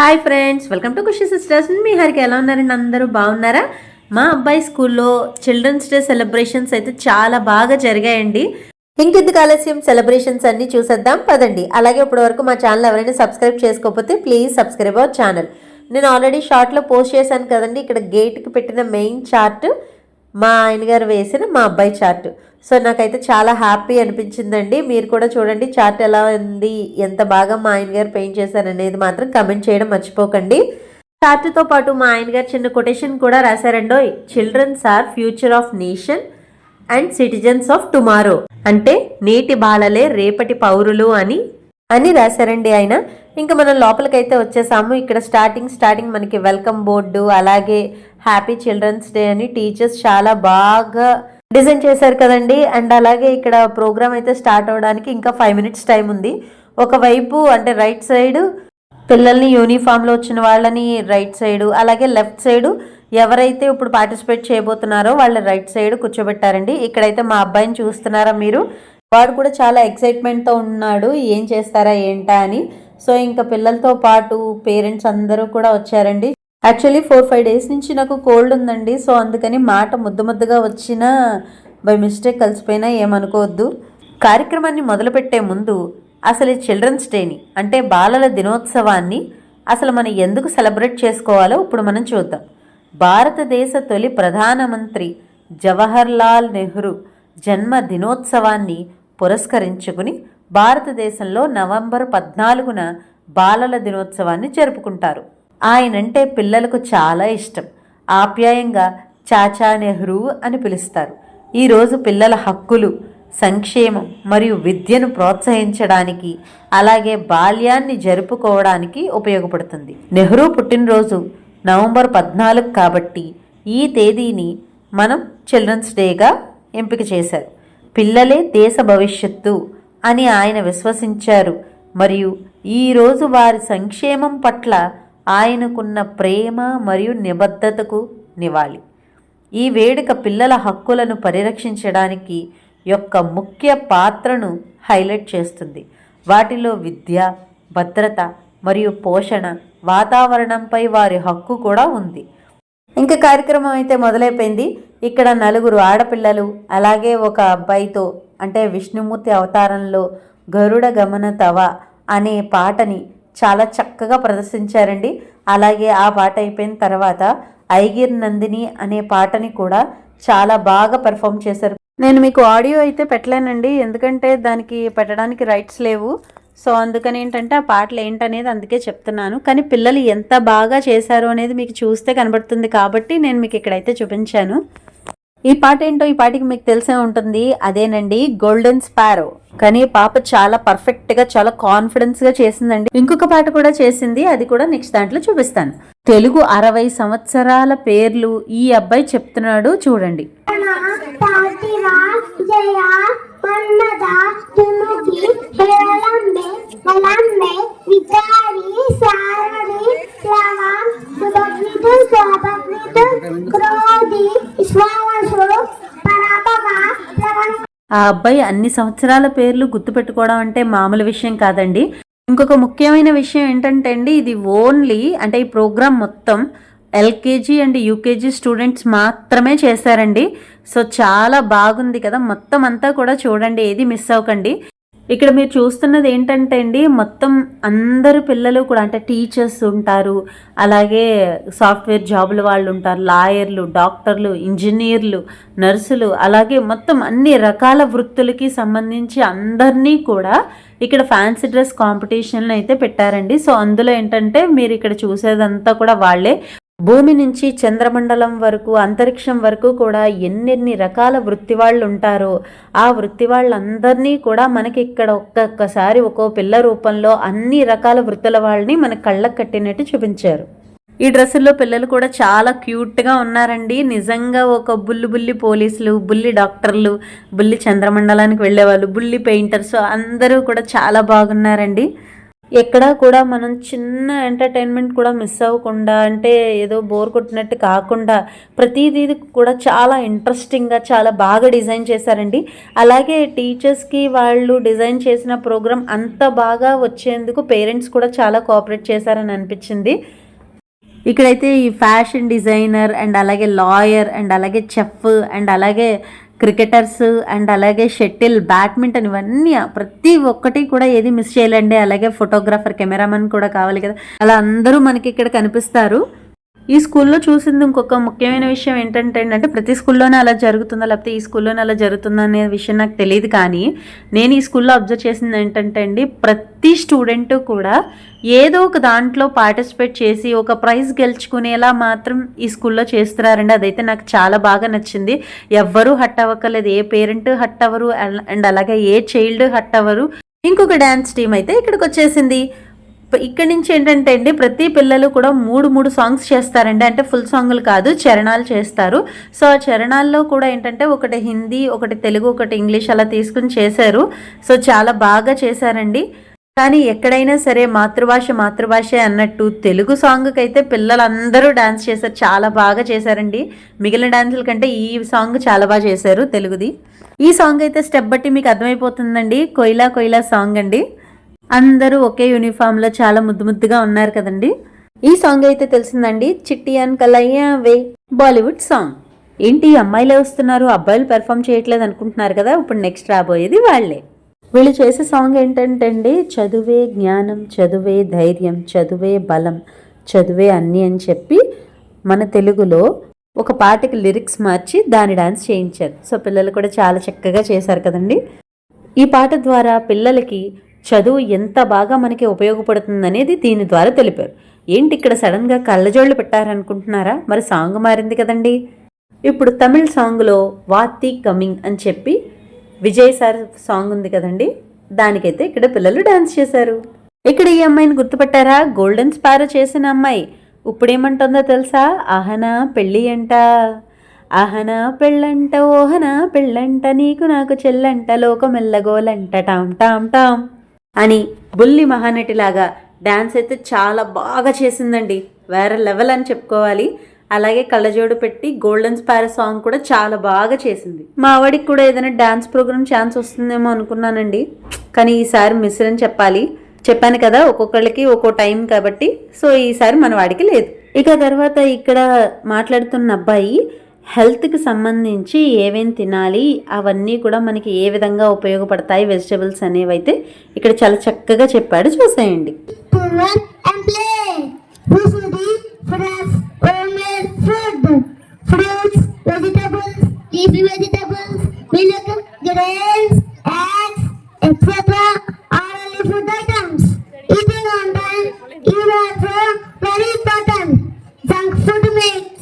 Hi friends welcome to Khushi sisters. మీ హరికి ఎలా ఉన్నారండి? అందరూ బాగున్నారా? మా అబ్బాయి స్కూల్లో చిల్డ్రన్స్ డే సెలబ్రేషన్స్ అయితే చాలా బాగా జరిగాయండి. ఇంకెందుకు ఆలస్యం? సెలబ్రేషన్స్ అన్ని చూసేద్దాం పదండి. అలాగే ఇప్పటి వరకు మా ఛానల్ ఎవరైనా సబ్స్క్రైబ్ చేసుకోకపోతే ప్లీజ్ సబ్స్క్రైబ్ అవర్ ఛానల్. నేను ఆల్రెడీ షార్ట్లో పోస్ట్ చేశాను కదండి ఇక్కడ గేట్కి పెట్టిన మెయిన్ చార్ట్ మా ఆయన గారు వేసిన మా అబ్బాయి చార్ట్. సో నాకైతే చాలా హ్యాపీ అనిపించిందండి. మీరు కూడా చూడండి చార్ట్ ఎలా ఉంది ఎంత బాగా మా ఆయన గారు పెయింట్ చేశారనేది మాత్రం కమెంట్ చేయడం మర్చిపోకండి. చార్ట్తో పాటు మా ఆయన గారు చిన్న కొటేషన్ కూడా రాశారండో. Children's are future of nation and citizens of tomorrow అంటే నేటి బాలలే రేపటి పౌరులు అని అని రాశారండి ఆయన. ఇంకా మనం లోపలికైతే వచ్చేసాము. ఇక్కడ స్టార్టింగ్ స్టార్టింగ్ మనకి వెల్కమ్ బోర్డు అలాగే హ్యాపీ చిల్డ్రన్స్ డే అని టీచర్స్ చాలా బాగా డిజైన్ చేశారు కదండి. అండ్ అలాగే ఇక్కడ ప్రోగ్రామ్ అయితే స్టార్ట్ అవ్వడానికి ఇంకా ఫైవ్ మినిట్స్ టైం ఉంది. ఒకవైపు అంటే రైట్ సైడ్ పిల్లల్ని యూనిఫామ్లో వచ్చిన వాళ్ళని రైట్ సైడ్ అలాగే లెఫ్ట్ సైడ్ ఎవరైతే ఇప్పుడు పార్టిసిపేట్ చేయబోతున్నారో వాళ్ళ రైట్ సైడ్ కూర్చోబెట్టారండి. ఇక్కడైతే మా అబ్బాయిని చూస్తున్నారా మీరు? వాడు కూడా చాలా ఎక్సైట్మెంట్తో ఉన్నాడు. ఏం చేస్తారా ఏంటా అని. సో ఇంకా పిల్లలతో పాటు పేరెంట్స్ అందరూ కూడా వచ్చారండి. యాక్చువల్లీ ఫోర్ ఫైవ్ డేస్ నుంచి నాకు కోల్డ్ ఉందండి. సో అందుకని మాట ముద్దు ముద్దుగా వచ్చిన బై మిస్టేక్ కలిసిపోయినా ఏమనుకోవద్దు. కార్యక్రమాన్ని మొదలుపెట్టే ముందు అసలు ఈ చిల్డ్రన్స్ డేని అంటే బాలల దినోత్సవాన్ని అసలు మనం ఎందుకు సెలబ్రేట్ చేసుకోవాలో ఇప్పుడు మనం చూద్దాం. భారతదేశ తొలి ప్రధానమంత్రి జవహర్ లాల్ నెహ్రూ జన్మ దినోత్సవాన్ని పురస్కరించుకుని భారతదేశంలో నవంబర్ పద్నాలుగున బాలల దినోత్సవాన్ని జరుపుకుంటారు. ఆయనంటే పిల్లలకు చాలా ఇష్టం. ఆప్యాయంగా చాచా నెహ్రూ అని పిలుస్తారు. ఈరోజు పిల్లల హక్కులు సంక్షేమం మరియు విద్యను ప్రోత్సహించడానికి అలాగే బాల్యాన్ని జరుపుకోవడానికి ఉపయోగపడుతుంది. నెహ్రూ పుట్టినరోజు నవంబర్ పద్నాలుగు కాబట్టి ఈ తేదీని మనం చిల్డ్రన్స్ డేగా ఎంపిక చేశారు. పిల్లలే దేశ భవిష్యత్తు అని ఆయన విశ్వసించారు. మరియు ఈరోజు వారి సంక్షేమం పట్ల ఆయనకున్న ప్రేమ మరియు నిబద్ధతకు నివాళి ఈ వేడుక పిల్లల హక్కులను పరిరక్షించడానికి యొక్క ముఖ్య పాత్రను హైలైట్ చేస్తుంది. వాటిలో విద్య భద్రత మరియు పోషణ వాతావరణంపై వారి హక్కు కూడా ఉంది. ఇంకా కార్యక్రమం అయితే మొదలైపోయింది. ఇక్కడ నలుగురు ఆడపిల్లలు అలాగే ఒక అబ్బాయితో అంటే విష్ణుమూర్తి అవతారంలో గరుడ గమన తవ అనే పాటని చాలా చక్కగా ప్రదర్శించారండి. అలాగే ఆ పాట అయిపోయిన తర్వాత ఐగిర్ నందిని అనే పాటని కూడా చాలా బాగా పెర్ఫామ్ చేశారు. నేను మీకు ఆడియో అయితే పెట్టలేనండి. ఎందుకంటే దానికి పెట్టడానికి రైట్స్ లేవు. సో అందుకని ఏంటంటే ఆ పాటలు ఏంటనేది అందుకే చెప్తున్నాను. కానీ పిల్లలు ఎంత బాగా చేశారు అనేది మీకు చూస్తే కనబడుతుంది కాబట్టి నేను మీకు ఇక్కడైతే చూపించాను. ఈ పాట ఏంటో ఈ పాటికి మీకు తెలిసే ఉంటుంది. అదేనండి గోల్డెన్ స్పారో కానీ పాప చాలా పర్ఫెక్ట్గా చాలా కాన్ఫిడెన్స్గా చేసిందండి. ఇంకొక పాట కూడా చేసింది. అది కూడా నెక్స్ట్ దాంట్లో చూపిస్తాను. తెలుగు అరవై సంవత్సరాల పేర్లు ఈ అబ్బాయి చెప్తున్నాడు చూడండి. ఆ అబ్బాయి అన్ని సంవత్సరాల పేర్లు గుర్తుపెట్టుకోవడం అంటే మామూలు విషయం కాదండి. ఇంకొక ముఖ్యమైన విషయం ఏంటంటే అండి ఇది ఓన్లీ అంటే ఈ ప్రోగ్రామ్ మొత్తం ఎల్కేజీ అండ్ యూకేజీ స్టూడెంట్స్ మాత్రమే చేశారండి. సో చాలా బాగుంది కదా మొత్తం అంతా కూడా చూడండి ఏది మిస్ అవ్వకండి. ఇక్కడ మీరు చూస్తున్నది ఏంటంటే అండి మొత్తం అందరు పిల్లలు కూడా అంటే టీచర్స్ ఉంటారు అలాగే సాఫ్ట్వేర్ జాబుల వాళ్ళు ఉంటారు లాయర్లు డాక్టర్లు ఇంజనీర్లు నర్సులు అలాగే మొత్తం అన్ని రకాల వృత్తులకి సంబంధించి అందరినీ కూడా ఇక్కడ ఫ్యాన్సీ డ్రెస్ కాంపిటీషన్లు అయితే పెట్టారండి. సో అందులో ఏంటంటే మీరు ఇక్కడ చూసేదంతా కూడా వాళ్ళే. భూమి నుంచి చంద్రమండలం వరకు అంతరిక్షం వరకు కూడా ఎన్నెన్ని రకాల వృత్తి వాళ్ళు ఉంటారో ఆ వృత్తి వాళ్ళందరినీ కూడా మనకి ఇక్కడ ఒక్కొక్కసారి ఒక్కో పిల్ల రూపంలో అన్ని రకాల వృత్తుల వాళ్ళని మన కళ్ళకు కట్టినట్టు చూపించారు. ఈ డ్రెస్సుల్లో పిల్లలు కూడా చాలా క్యూట్గా ఉన్నారండి. నిజంగా ఒక బుల్లి బుల్లి పోలీసులు బుల్లి డాక్టర్లు బుల్లి చంద్రమండలానికి వెళ్ళేవాళ్ళు బుల్లి పెయింటర్స్ అందరూ కూడా చాలా బాగున్నారండి. ఎక్కడా కూడా మనం చిన్న ఎంటర్టైన్మెంట్ కూడా మిస్ అవ్వకుండా అంటే ఏదో బోర్ కొట్టినట్టు కాకుండా ప్రతిదీ కూడా చాలా ఇంట్రెస్టింగ్గా చాలా బాగా డిజైన్ చేశారండి. అలాగే టీచర్స్కి వాళ్ళు డిజైన్ చేసిన ప్రోగ్రామ్ అంత బాగా వచ్చేందుకు పేరెంట్స్ కూడా చాలా కోఆపరేట్ చేశారని అనిపించింది. ఇక్కడైతే ఈ ఫ్యాషన్ డిజైనర్ అండ్ అలాగే లాయర్ అండ్ అలాగే చెఫ్ అండ్ అలాగే క్రికెటర్స్ అండ్ అలాగే షటిల్ బ్యాడ్మింటన్ ఇవన్నీ ప్రతి ఒక్కటి కూడా ఏది మిస్ చేయలేండి. అలాగే ఫోటోగ్రాఫర్ కెమెరామెన్ కూడా కావాలి కదా. అలా అందరూ మనకి ఇక్కడ కనిపిస్తారు. ఈ స్కూల్లో చూసింది ఇంకొక ముఖ్యమైన విషయం ఏంటంటే అంటే ప్రతి స్కూల్లోనే అలా జరుగుతుందా లేకపోతే ఈ స్కూల్లోనే అలా జరుగుతుందా అనే విషయం నాకు తెలియదు. కానీ నేను ఈ స్కూల్లో అబ్జర్వ్ చేసింది ఏంటంటే అండి ప్రతి స్టూడెంట్ కూడా ఏదో ఒక దాంట్లో పార్టిసిపేట్ చేసి ఒక ప్రైజ్ గెలుచుకునేలా మాత్రం ఈ స్కూల్లో చేస్తున్నారండి. అదైతే నాకు చాలా బాగా నచ్చింది. ఎవ్వరూ హట్ అవ్వకలేదు ఏ పేరెంట్ హట్ అవ్వరు అండ్ అలాగే ఏ చైల్డ్ హట్ అవ్వరు. ఇంకొక డ్యాన్స్ టీం అయితే ఇక్కడికి వచ్చేసింది. ఇక్కడి నుంచి ఏంటంటే అండి ప్రతి పిల్లలు కూడా మూడు మూడు సాంగ్స్ చేస్తారండి. అంటే ఫుల్ సాంగ్లు కాదు చరణాలు చేస్తారు. సో ఆ చరణాల్లో కూడా ఏంటంటే ఒకటి హిందీ ఒకటి తెలుగు ఒకటి ఇంగ్లీష్ అలా తీసుకుని చేశారు. సో చాలా బాగా చేశారండి. కానీ ఎక్కడైనా సరే మాతృభాష మాతృభాష అన్నట్టు తెలుగు సాంగ్కి అయితే పిల్లలందరూ డాన్స్ చేశారు. చాలా బాగా చేశారండి. మిగిలిన డాన్సుల కంటే ఈ సాంగ్ చాలా బాగా చేశారు తెలుగుది. ఈ సాంగ్ అయితే స్టెప్ బట్టి మీకు అర్థమైపోతుందండి. కొయిలా కొయిలా సాంగ్ అండి. అందరూ ఒకే యూనిఫామ్లో చాలా ముద్దు ముద్దుగా ఉన్నారు కదండి. ఈ సాంగ్ అయితే తెలిసిందండి చిట్టి అన్ కలయ్యా వే బాలీవుడ్ సాంగ్ ఏంటి అమ్మాయిలే వస్తున్నారు అబ్బాయిలు పెర్ఫామ్ చేయట్లేదు అనుకుంటున్నారు కదా ఇప్పుడు నెక్స్ట్ రాబోయేది వాళ్ళే. వీళ్ళు చేసే సాంగ్ ఏంటంటే అండి చదువే జ్ఞానం చదువే ధైర్యం చదువే బలం చదువే అన్ని అని చెప్పి మన తెలుగులో ఒక పాటకి లిరిక్స్ మార్చి దాని డాన్స్ చేయించారు. సో పిల్లలు కూడా చాలా చక్కగా చేశారు కదండి. ఈ పాట ద్వారా పిల్లలకి చదువు ఎంత బాగా మనకి ఉపయోగపడుతుందనేది దీని ద్వారా తెలిపారు. ఏంటి ఇక్కడ సడన్గా కళ్ళజోళ్ళు పెట్టారనుకుంటున్నారా? మరి సాంగ్ మారింది కదండి. ఇప్పుడు తమిళ్ సాంగ్లో వాతి కమింగ్ అని చెప్పి విజయ్ సార్ సాంగ్ ఉంది కదండి. దానికైతే ఇక్కడ పిల్లలు డాన్స్ చేశారు. ఇక్కడ ఈ అమ్మాయిని గుర్తుపట్టారా? గోల్డెన్ స్పారో చేసిన అమ్మాయి. ఇప్పుడేమంటుందో తెలుసా? అహనా పెళ్ళి అంట. అహనా పెళ్ళంట ఓహనా పెళ్ళంట నీకు నాకు చెల్లంట లోకమెల్లగోలంట టామ్ టామ్ టామ్. అని బుల్లి మహానటిలాగా డ్యాన్స్ అయితే చాలా బాగా చేసిందండి. వేరే లెవెల్ అని చెప్పుకోవాలి. అలాగే కళ్ళజోడు పెట్టి గోల్డెన్ స్పార సాంగ్ కూడా చాలా బాగా చేసింది. మా ఆవిడికి కూడా ఏదైనా డ్యాన్స్ ప్రోగ్రామ్ ఛాన్స్ వస్తుందేమో అనుకున్నానండి. కానీ ఈసారి మిస్ అని చెప్పాలి. చెప్పాను కదా ఒక్కొక్కళ్ళకి ఒక్కో టైం కాబట్టి. సో ఈసారి మన వాడికి లేదు. ఇక తర్వాత ఇక్కడ మాట్లాడుతున్న అబ్బాయి హెల్త్కి సంబంధించి ఏమేమి తినాలి అవన్నీ కూడా మనకి ఏ విధంగా ఉపయోగపడతాయి వెజిటేబుల్స్ అనేవి అయితే ఇక్కడ చాలా చక్కగా చెప్పాడు. చూసేయండి. Junk food makes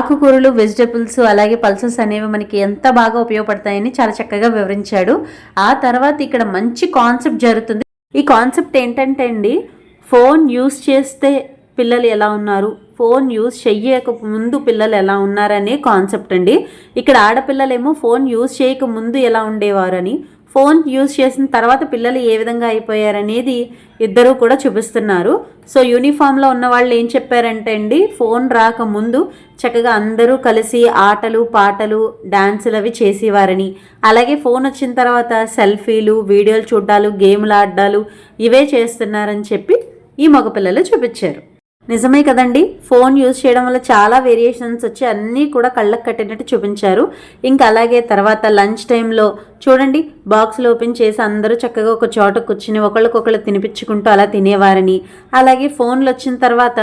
ఆకుకూరలు వెజిటబుల్స్ అలాగే పల్సెస్ అనేవి మనకి ఎంత బాగా ఉపయోగపడతాయని చాలా చక్కగా వివరించాడు. ఆ తర్వాత ఇక్కడ మంచి కాన్సెప్ట్ జరుగుతుంది. ఈ కాన్సెప్ట్ ఏంటంటే అండి ఫోన్ యూస్ చేస్తే పిల్లలు ఎలా ఉన్నారు? ఫోన్ యూస్ చెయ్యక ముందు పిల్లలు ఎలా ఉన్నారనే కాన్సెప్ట్ అండి. ఇక్కడ ఆడపిల్లలేమో ఫోన్ యూస్ చేయక ముందు ఎలా ఉండేవారని ఫోన్ యూజ్ చేసిన తర్వాత పిల్లలు ఏ విధంగా అయిపోయారనేది ఇద్దరూ కూడా చూపిస్తున్నారు. సో యూనిఫామ్లో ఉన్న వాళ్ళు ఏం చెప్పారంటే అండి ఫోన్ రాకముందు చక్కగా అందరూ కలిసి ఆటలు పాటలు డ్యాన్సులు అవి చేసేవారని. అలాగే ఫోన్ వచ్చిన తర్వాత సెల్ఫీలు వీడియోలు చూడ్డాలు గేమ్లు ఆడ్డాలు ఇవే చేస్తున్నారని చెప్పి ఈ మగపిల్లలు చూపించారు. నిజమే కదండి. ఫోన్ యూజ్ చేయడం వల్ల చాలా వేరియేషన్స్ వచ్చి అన్నీ కూడా కళ్ళకు కట్టినట్టు చూపించారు. ఇంకా అలాగే తర్వాత లంచ్ టైంలో చూడండి బాక్స్లు ఓపెన్ చేసి అందరూ చక్కగా ఒక చోట కూర్చుని ఒకళ్ళకొకళ్ళు తినిపించుకుంటూ అలా తినేవారని. అలాగే ఫోన్లు వచ్చిన తర్వాత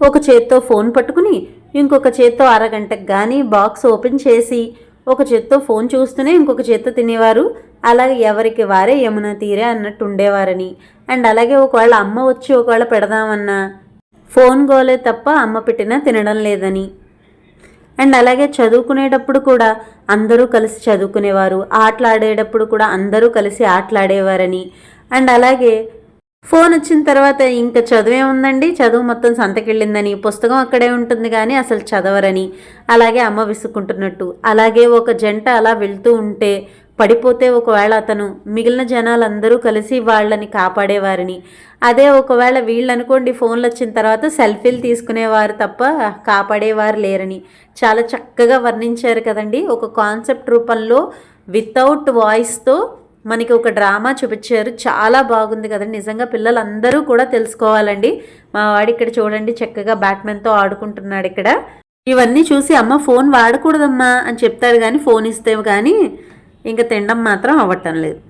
ఒక చేత్తో ఫోన్ పట్టుకుని ఇంకొక చేత్తో అరగంటకు కానీ బాక్స్ ఓపెన్ చేసి ఒక చేత్తో ఫోన్ చూస్తూనే ఇంకొక చేత్తో తినేవారు. అలాగే ఎవరికి వారే యమున తీరే అన్నట్టు ఉండేవారని. అండ్ అలాగే ఒకవేళ అమ్మ వచ్చి ఒకవేళ పెడదామన్నా ఫోన్ గోలే తప్ప అమ్మ పెట్టినా తినడం లేదని. అండ్ అలాగే చదువుకునేటప్పుడు కూడా అందరూ కలిసి చదువుకునేవారు. ఆటలాడేటప్పుడు కూడా అందరూ కలిసి ఆటలాడేవారని. అండ్ అలాగే ఫోన్ వచ్చిన తర్వాత ఇంకా చదువే ఉందండి. చదువు మొత్తం సంతకెళ్ళిందని. పుస్తకం అక్కడే ఉంటుంది కానీ అసలు చదవరని. అలాగే అమ్మ విసుక్కుంటున్నట్టు. అలాగే ఒక జంట అలా వెళ్తూ ఉంటే పడిపోతే ఒకవేళ అతను మిగిలిన జనాలందరూ కలిసి వాళ్ళని కాపాడేవారని. అదే ఒకవేళ వీళ్ళు అనుకోండి ఫోన్లు వచ్చిన తర్వాత సెల్ఫీలు తీసుకునేవారు తప్ప కాపాడేవారు లేరని. చాలా చక్కగా వర్ణించారు కదండి. ఒక కాన్సెప్ట్ రూపంలో వితౌట్ వాయిస్తో మనకి ఒక డ్రామా చూపించారు. చాలా బాగుంది కదండి. నిజంగా పిల్లలందరూ కూడా తెలుసుకోవాలండి. మా వాడు ఇక్కడ చూడండి చక్కగా బ్యాట్మెన్తో ఆడుకుంటున్నాడు ఇక్కడ. ఇవన్నీ చూసి అమ్మ ఫోన్ వాడకూడదమ్మా అని చెప్తారు కానీ ఫోన్ ఇస్తే కానీ ఇంకా తినడం మాత్రం అవ్వటం లేదు.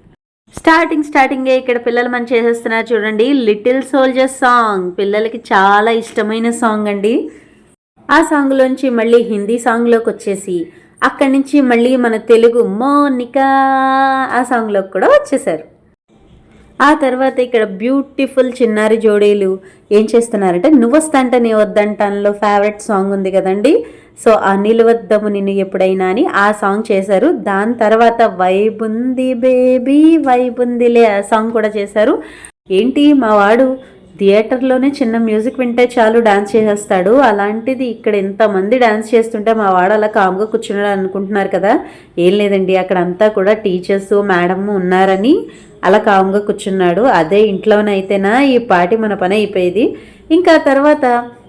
స్టార్టింగ్ స్టార్టింగే ఇక్కడ పిల్లలు మనం చేసేస్తున్నారు చూడండి. లిటిల్ సోల్జర్ సాంగ్ పిల్లలకి చాలా ఇష్టమైన సాంగ్ అండి. ఆ సాంగ్లోంచి మళ్ళీ హిందీ సాంగ్లోకి వచ్చేసి అక్కడి నుంచి మళ్ళీ మన తెలుగు మోనికా ఆ సాంగ్లోకి కూడా వచ్చేసారు. ఆ తర్వాత ఇక్కడ బ్యూటిఫుల్ చిన్నారి జోడీలు ఏం చేస్తున్నారంటే నువ్వొస్తాంట నీ వద్దంటాన్లో ఫేవరెట్ సాంగ్ ఉంది కదండి. సో ఆ నిలవద్దము నిన్ను ఎప్పుడైనా అని ఆ సాంగ్ చేశారు. దాని తర్వాత వైబుంది బేబీ వైబుందిలే ఆ సాంగ్ కూడా చేశారు. ఏంటి మా వాడు థియేటర్లోనే చిన్న మ్యూజిక్ వింటే చాలు డాన్స్ చేసేస్తాడు. అలాంటిది ఇక్కడ ఎంతమంది డాన్స్ చేస్తుంటే మా వాడు అలా కామ్గా కూర్చున్నాడు అనుకుంటున్నారు కదా. ఏం లేదండి అక్కడ అంతా కూడా టీచర్స్ మేడమ్ ఉన్నారని అలా కామ్గా కూర్చున్నాడు. అదే ఇంట్లోనైతేనా ఈ పాటి మన పని అయిపోయేది. ఇంకా తర్వాత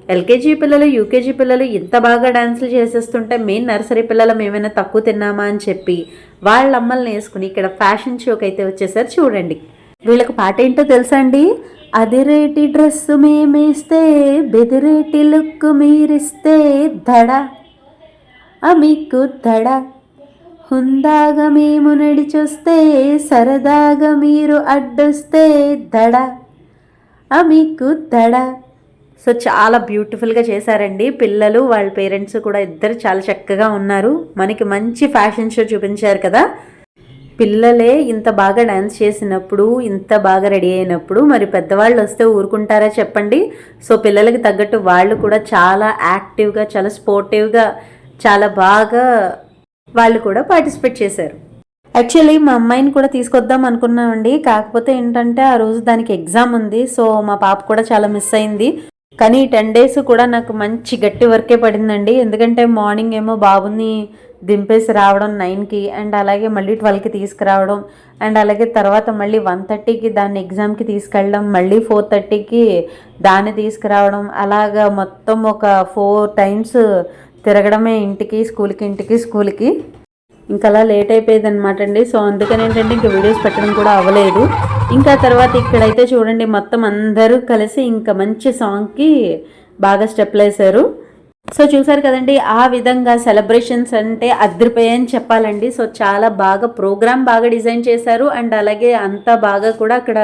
ఎల్కేజీ పిల్లలు యూకేజీ పిల్లలు ఇంత బాగా డాన్సులు చేసేస్తుంటే మెయిన్ నర్సరీ పిల్లలు ఏమైనా తక్కువ తిన్నామా అని చెప్పి వాళ్ళ అమ్మల్ని వేసుకుని ఇక్కడ ఫ్యాషన్ షోకి అయితే వచ్చేసారు. చూడండి. వీళ్ళకి పాట ఏంటో తెలుసా అండి? అదిరేటి డ్రెస్ మేమేస్తే బెదిరేటి లుక్ మీరిస్తే దడ ఆ మీకు దడ హుందాగా మేము నడిచొస్తే సరదాగా మీరు అడ్డొస్తే దడ ఆ మీకు దడ సో చాలా బ్యూటిఫుల్గా చేశారండి. పిల్లలు వాళ్ళ పేరెంట్స్ కూడా ఇద్దరు చాలా చక్కగా ఉన్నారు. మనకి మంచి ఫ్యాషన్ షో చూపించారు కదా. పిల్లలే ఇంత బాగా డ్యాన్స్ చేసినప్పుడు ఇంత బాగా రెడీ అయినప్పుడు మరి పెద్దవాళ్ళు వస్తే ఊరుకుంటారా చెప్పండి? సో పిల్లలకి తగ్గట్టు వాళ్ళు కూడా చాలా యాక్టివ్గా చాలా స్పోర్టివ్గా చాలా బాగా వాళ్ళు కూడా పార్టిసిపేట్ చేశారు. యాక్చువల్లీ మా అమ్మాయిని కూడా తీసుకొద్దాం అనుకున్నామండి. కాకపోతే ఏంటంటే ఆ రోజు దానికి ఎగ్జామ్ ఉంది. సో మా పాప కూడా చాలా మిస్ అయింది. కానీ టెన్ డేస్ కూడా నాకు మంచి గట్టి వర్కే పడిందండి. ఎందుకంటే మార్నింగ్ ఏమో బాబుని దింపేసి రావడం నైన్కి అండ్ అలాగే మళ్ళీ ట్వెల్వ్కి తీసుకురావడం అండ్ అలాగే తర్వాత మళ్ళీ వన్ థర్టీకి దాన్ని ఎగ్జామ్కి తీసుకెళ్ళడం మళ్ళీ ఫోర్ థర్టీకి దాన్ని తీసుకురావడం అలాగా మొత్తం ఒక ఫోర్ టైమ్స్ తిరగడమే ఇంటికి స్కూల్కి ఇంటికి స్కూల్కి. ఇంకా అలా లేట్ అయిపోయేది అనమాట అండి. సో అందుకని ఏంటంటే ఇంకా వీడియోస్ పెట్టడం కూడా అవ్వలేదు. ఇంకా తర్వాత ఇక్కడైతే చూడండి మొత్తం అందరూ కలిసి ఇంకా మంచి సాంగ్కి బాగా స్టెప్లు వేశారు సో చూసారు కదండి ఆ విధంగా సెలబ్రేషన్స్ అంటే అద్దరిపోయాయని చెప్పాలండి. సో చాలా బాగా ప్రోగ్రామ్ బాగా డిజైన్ చేశారు. అండ్ అలాగే అంతా బాగా కూడా అక్కడ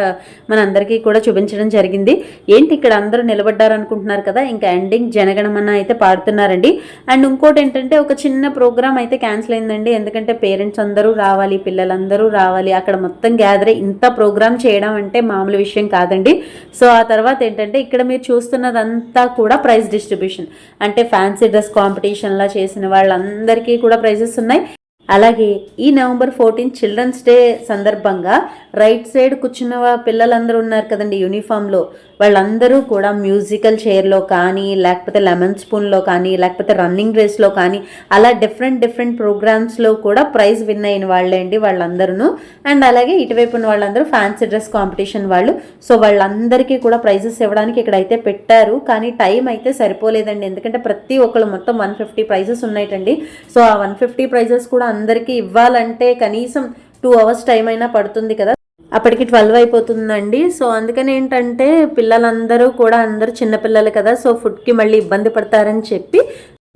మనందరికీ కూడా చూపించడం జరిగింది. ఏంటి ఇక్కడ అందరూ నిలబడ్డారు అనుకుంటున్నారు కదా ఇంకా ఎండింగ్ జనగణమన అయితే పాడుతున్నారండి. అండ్ ఇంకోటి ఏంటంటే ఒక చిన్న ప్రోగ్రామ్ అయితే క్యాన్సిల్ అయిందండి. ఎందుకంటే పేరెంట్స్ అందరూ రావాలి పిల్లలందరూ రావాలి అక్కడ మొత్తం గ్యాదర్ ఇంత ప్రోగ్రామ్ చేయడం అంటే మామూలు విషయం కాదండి. సో ఆ తర్వాత ఏంటంటే ఇక్కడ మీరు చూస్తున్నదంతా కూడా ప్రైజ్ డిస్ట్రిబ్యూషన్ అంటే ఫ్యాన్సీ డ్రెస్ కాంపిటీషన్లా చేసిన వాళ్ళందరికీ కూడా ప్రైజెస్ ఉన్నాయి. అలాగే ఈ నవంబర్ ఫోర్టీన్ చిల్డ్రన్స్ డే సందర్భంగా రైట్ సైడ్ కూర్చున్న పిల్లలందరూ ఉన్నారు కదండి యూనిఫామ్లో వాళ్ళందరూ కూడా మ్యూజికల్ చైర్లో కానీ లేకపోతే లెమన్ స్పూన్లో కానీ లేకపోతే రన్నింగ్ రేస్లో కానీ అలా డిఫరెంట్ డిఫరెంట్ ప్రోగ్రామ్స్లో కూడా ప్రైజ్ విన్ అయిన వాళ్ళే అండి వాళ్ళందరూ అండ్ అలాగే ఇటువైపు ఉన్న వాళ్ళందరూ ఫ్యాన్సీ డ్రెస్ కాంపిటీషన్ వాళ్ళు. సో వాళ్ళందరికీ కూడా ప్రైజెస్ ఇవ్వడానికి ఇక్కడ అయితే పెట్టారు. కానీ టైం అయితే సరిపోలేదండి. ఎందుకంటే ప్రతి ఒక్కళ్ళు మొత్తం వన్ ఫిఫ్టీ ప్రైజెస్ ఉన్నాయటండి. సో ఆ వన్ ఫిఫ్టీ ప్రైజెస్ కూడా అందరికీ ఇవ్వాలంటే కనీసం టూ అవర్స్ టైం అయినా పడుతుంది కదా. అప్పటికి ట్వెల్వ్ అయిపోతుందండి. సో అందుకని ఏంటంటే పిల్లలందరూ కూడా అందరూ చిన్నపిల్లలు కదా సో ఫుడ్కి మళ్ళీ ఇబ్బంది పడతారని చెప్పి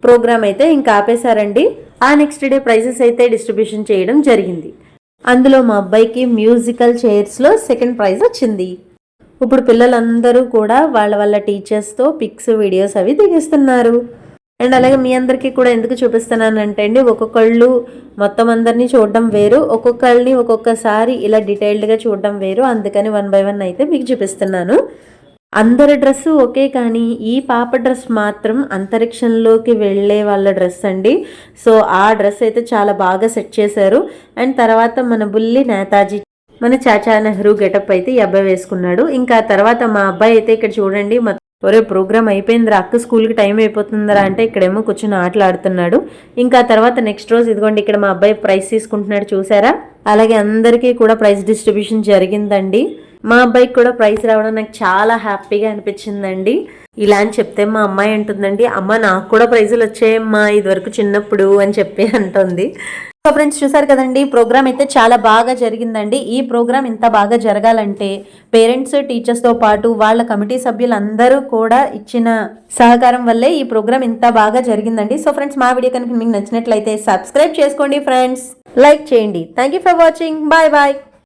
ప్రోగ్రామ్ అయితే ఇంకా ఆపేశారండి. ఆ నెక్స్ట్ డే ప్రైజెస్ అయితే డిస్ట్రిబ్యూషన్ చేయడం జరిగింది. అందులో మా అబ్బాయికి మ్యూజికల్ చైర్స్లో సెకండ్ ప్రైజ్ వచ్చింది. ఇప్పుడు పిల్లలందరూ కూడా వాళ్ళ వాళ్ళ టీచర్స్తో పిక్స్ వీడియోస్ అవి దిగిస్తున్నారు. అండ్ అలాగే మీ అందరికీ కూడా ఎందుకు చూపిస్తున్నానంటే అండి ఒక్కొక్కళ్ళు మొత్తం అందరినీ చూడడం వేరు ఒక్కొక్కళ్ళని ఒక్కొక్కసారి ఇలా డీటెయిల్డ్గా చూడడం వేరు. అందుకని వన్ బై వన్ అయితే మీకు చూపిస్తున్నాను. అందరి డ్రెస్ ఓకే కానీ ఈ పాప డ్రెస్ మాత్రం అంతరిక్షంలోకి వెళ్ళే వాళ్ళ డ్రెస్ అండి. సో ఆ డ్రెస్ అయితే చాలా బాగా సెట్ చేశారు. అండ్ తర్వాత మన బుల్లి నేతాజీ మన చాచా నెహ్రూ గెటప్ అయితే ఈ అబ్బాయి వేసుకున్నాడు. ఇంకా తర్వాత మా అబ్బాయి అయితే ఇక్కడ చూడండి ఒరే ప్రోగ్రామ్ అయిపోయిందిరా అక్క స్కూల్కి టైం అయిపోతుందిరా అంటే ఇక్కడేమో కూర్చొని ఆటలాడుతున్నాడు ఇంకా తర్వాత నెక్స్ట్ రోజు ఇదిగోండి ఇక్కడ మా అబ్బాయి ప్రైజ్ తీసుకుంటున్నాడు చూసారా? అలాగే అందరికీ కూడా ప్రైజ్ డిస్ట్రిబ్యూషన్ జరిగిందండి. మా అబ్బాయికి కూడా ప్రైజ్ రావడం నాకు చాలా హ్యాపీగా అనిపించిందండి. ఇలా అని చెప్తే మా అమ్మాయి అంటుందండి అమ్మ నాకు కూడా ప్రైజులు వచ్చాయమ్మా ఇదివరకు చిన్నప్పుడు అని చెప్పి అంటుంది. సో ఫ్రెండ్స్ చూసారు కదండి ప్రోగ్రామ్ అయితే చాలా బాగా జరిగిందండి. ఈ ప్రోగ్రామ్ ఇంత బాగా జరగాలంటే పేరెంట్స్ టీచర్స్తో పాటు వాళ్ళ కమిటీ సభ్యులందరూ కూడా ఇచ్చిన సహకారం వల్లే ఈ ప్రోగ్రామ్ ఇంత బాగా జరిగిందండి. సో ఫ్రెండ్స్ మా వీడియో కనుక మీకు నచ్చినట్లయితే సబ్స్క్రైబ్ చేసుకోండి ఫ్రెండ్స్ లైక్ చేయండి. Thank you for watching bye bye